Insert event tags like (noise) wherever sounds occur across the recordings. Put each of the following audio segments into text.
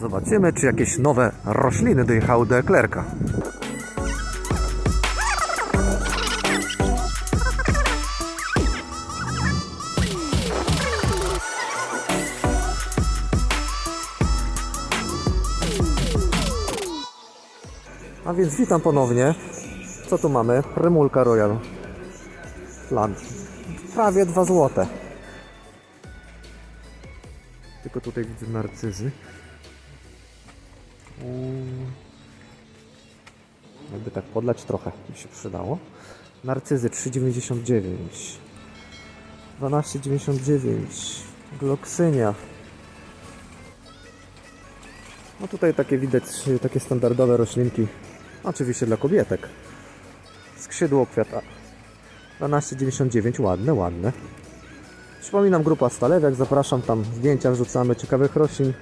Zobaczymy, czy jakieś nowe rośliny dojechały do eklerka. A więc witam ponownie. Co tu mamy? Rymulka Royal Land. Prawie 2 złote. Tylko tutaj widzę narcyzy. Jakby tak podlać trochę mi się przydało. Narcyzy 3,99 12,99 Gloksynia. No tutaj takie widać, takie standardowe roślinki. Oczywiście dla kobietek. Skrzydło kwiata. 12,99 ładne, ładne. Przypominam grupa Stalewiak, zapraszam tam. Zdjęcia wrzucamy ciekawych roślin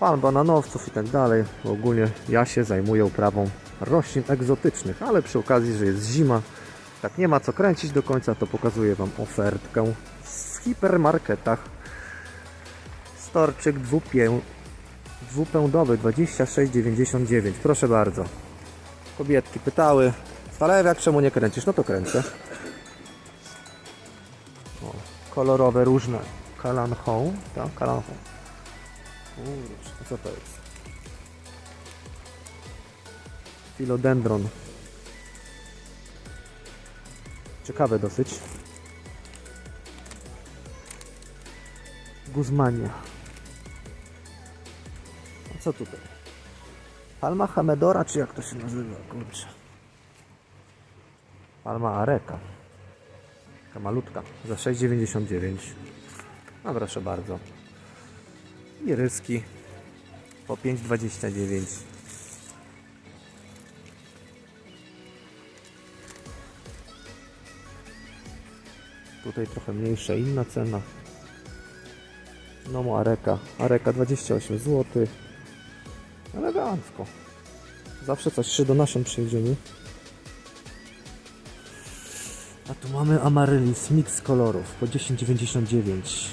pan bananowców i tak dalej. Bo ogólnie ja się zajmuję uprawą roślin egzotycznych, ale przy okazji, że jest zima, tak nie ma co kręcić do końca, to pokazuję Wam ofertkę w hipermarketach. Storczyk dwupię, dwupędowy 26,99. Proszę bardzo. Kobietki pytały, Stalewiak czemu nie kręcisz? No to kręcę. O, kolorowe różne. Kalanchą, tak? Kalanchą. Kurczę, co to jest? Philodendron. Ciekawe dosyć. Guzmania. A co tutaj? Palma Hamedora, czy jak to się nazywa? Kurczę. Palma Areka. Taka malutka. Za 6,99. No proszę bardzo. Iryski po 5,29 Tutaj trochę mniejsza inna cena. No Areka. Areka 28 zł Elegancko. Zawsze coś się do nasion przejdziemy A tu mamy Amaryllis mix kolorów po 10,99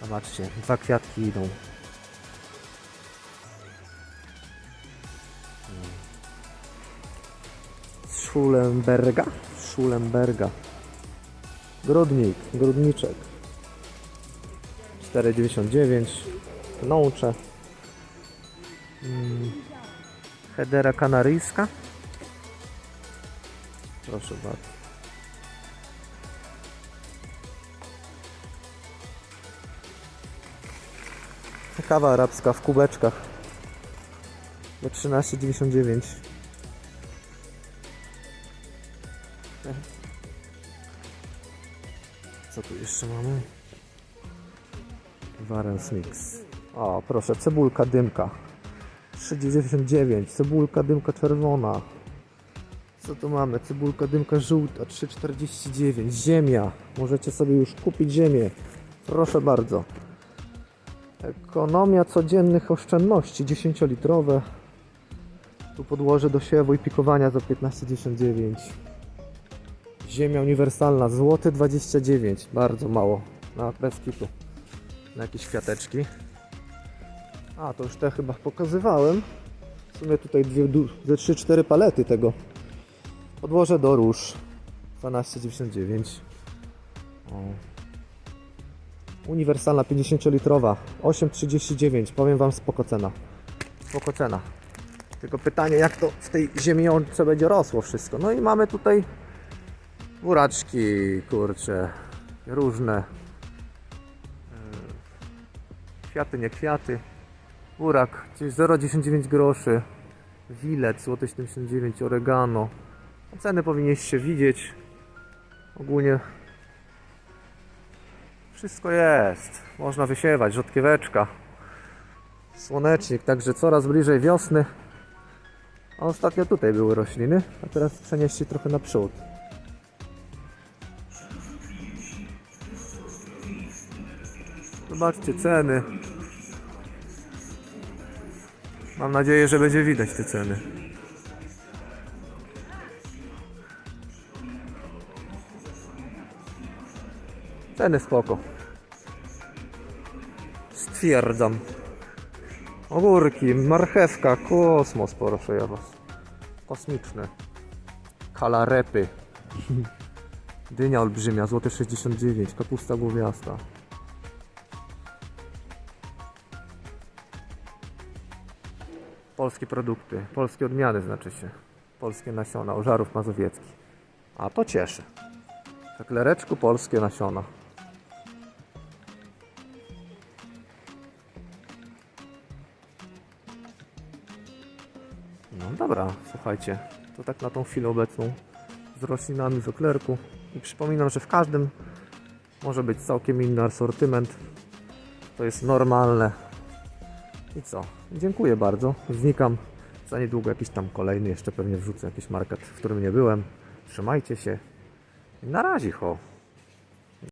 Zobaczcie, dwa kwiatki idą Schulenberga? Schulenberga. Grodnik, grodniczek. 4,99. Nącze. Mm. Hedera kanaryjska. Proszę bardzo. Kawa arabska w kubeczkach. Za 13,99. Co tu jeszcze mamy? Warens Mix. O, proszę, cebulka dymka. 3,99. Cebulka dymka czerwona. Co tu mamy? Cebulka dymka żółta. 3,49. Ziemia. Możecie sobie już kupić ziemię. Proszę bardzo. Ekonomia codziennych oszczędności. 10-litrowe. Tu podłoże do siewu i pikowania za 15,99. Ziemia uniwersalna, złoty 29, bardzo mało. Na bez. Na jakieś kwiateczki. A, to już te chyba pokazywałem. W sumie tutaj dwie, ze 3-4 palety tego. Podłoże do róż. 12,99. O. Uniwersalna 50-litrowa. 8,39. Powiem Wam spoko cena. Spoko cena. Tylko pytanie, jak to w tej ziemiące będzie rosło wszystko. No i mamy tutaj buraczki, kurcze, różne. Yy, Kwiaty, nie kwiaty. Burak, gdzieś 0,99 groszy. Wilet, złoty 79, oregano. Ceny powinniście widzieć. Ogólnie wszystko jest. Można wysiewać, rzodkieweczka. Słonecznik, także coraz bliżej wiosny. A ostatnio tutaj były rośliny, a teraz przenieść trochę naprzód. Zobaczcie ceny. Mam nadzieję, że będzie widać te ceny. Ceny spoko. Stwierdzam. Ogórki, marchewka, kosmos, proszę ja was. Kosmiczny. Kalarepy. (laughs) Dynia olbrzymia, złote 69, kapusta głowiasta. Polskie produkty, polskie odmiany znaczy się. Polskie nasiona, ożarów mazowieckich. A to cieszy. W eklereczku polskie nasiona. No dobra, słuchajcie, to tak na tą chwilę obecną z roślinami w eklerku. I przypominam, że w każdym może być całkiem inny asortyment. To jest normalne. I co? Dziękuję bardzo. Znikam. Za niedługo jakiś tam kolejny, jeszcze pewnie wrzucę jakiś market, w którym nie byłem. Trzymajcie się. Na razie, ho.